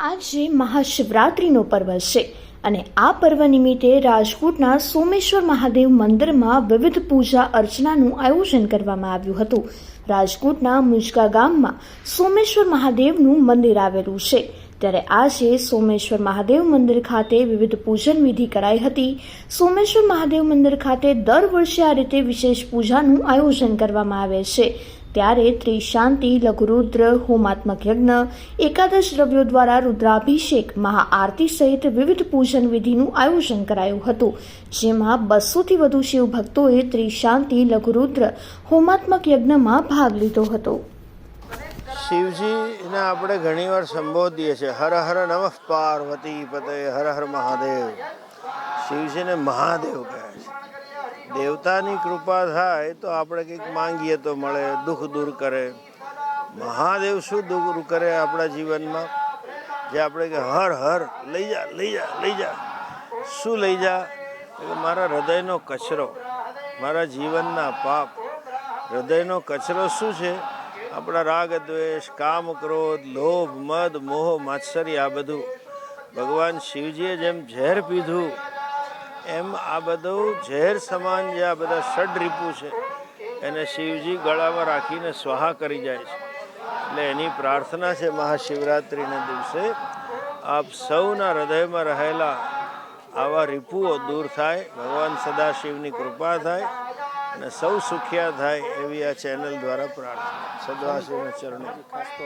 આજે મહાશિવરાત્રિનો પર્વ છે અને આ પર્વ નિમિત્તે રાજકોટના સોમેશ્વર મહાદેવ મંદિરમાં વિવિધ પૂજા અર્ચનાનું આયોજન કરવામાં આવ્યું હતું. રાજકોટના મુજકા ગામમાં સોમેશ્વર મહાદેવનું મંદિર આવેલું છે. ત્યારે આજે સોમેશ્વર મહાદેવ મંદિર ખાતે વિવિધ પૂજન વિધિ કરાઈ હતી. સોમેશ્વર મહાદેવ મંદિર ખાતે દર વર્ષે આ રીતે વિશેષ પૂજાનું આયોજન કરવામાં આવે છે. ત્યારે ત્રિશાંતિ, લઘુરુદ્ર, હોમાત્મક યજ્ઞ, એકાદશ દ્રવ્યો દ્વારા રુદ્રાભિષેક, મહાઆરતી સહિત વિવિધ પૂજન વિધિનું આયોજન કરાયું હતું, જેમાં બસોથી વધુ શિવ ભક્તોએ ત્રિશાંતિ, લઘુરુદ્ર, હોમાત્મક યજ્ઞમાં ભાગ લીધો હતો. શિવજીને આપણે ઘણીવાર સંબોધીએ છીએ, હર હર નમઃ પાર્વતી પતે હર હર મહાદેવ. શિવજીને મહાદેવ કહે છે. દેવતાની કૃપા થાય તો આપણે કંઈક માંગીએ તો મળે, દુઃખ દૂર કરે. મહાદેવ શું દૂર કરે આપણા જીવનમાં? જે આપણે કે હર હર, લઈ જા લઈ જા લઈ જા. શું લઈ જા? મારા હૃદયનો કચરો, મારા જીવનના પાપ. હૃદયનો કચરો શું છે? આપણા રાગ, દ્વેષ, કામ, ક્રોધ, લોભ, મદ, મોહ માત્સરી આ બધું ભગવાન શિવજીએ જેમ ઝેર પીધું એમ આ બધું ઝેર સમાન જે આ બધા ષડ રીપુ છે, એને શિવજી ગળામાં રાખીને સ્વાહા કરી જાય છે. એટલે એની પ્રાર્થના છે મહાશિવરાત્રિના દિવસે, આપ સૌના હૃદયમાં રહેલા આવા રીપુઓ દૂર થાય, ભગવાન સદાશિવની કૃપા થાય અને સૌ સુખિયા થાય એવી આ ચેનલ દ્વારા પ્રાર્થના. સદાશિવના ચરણે.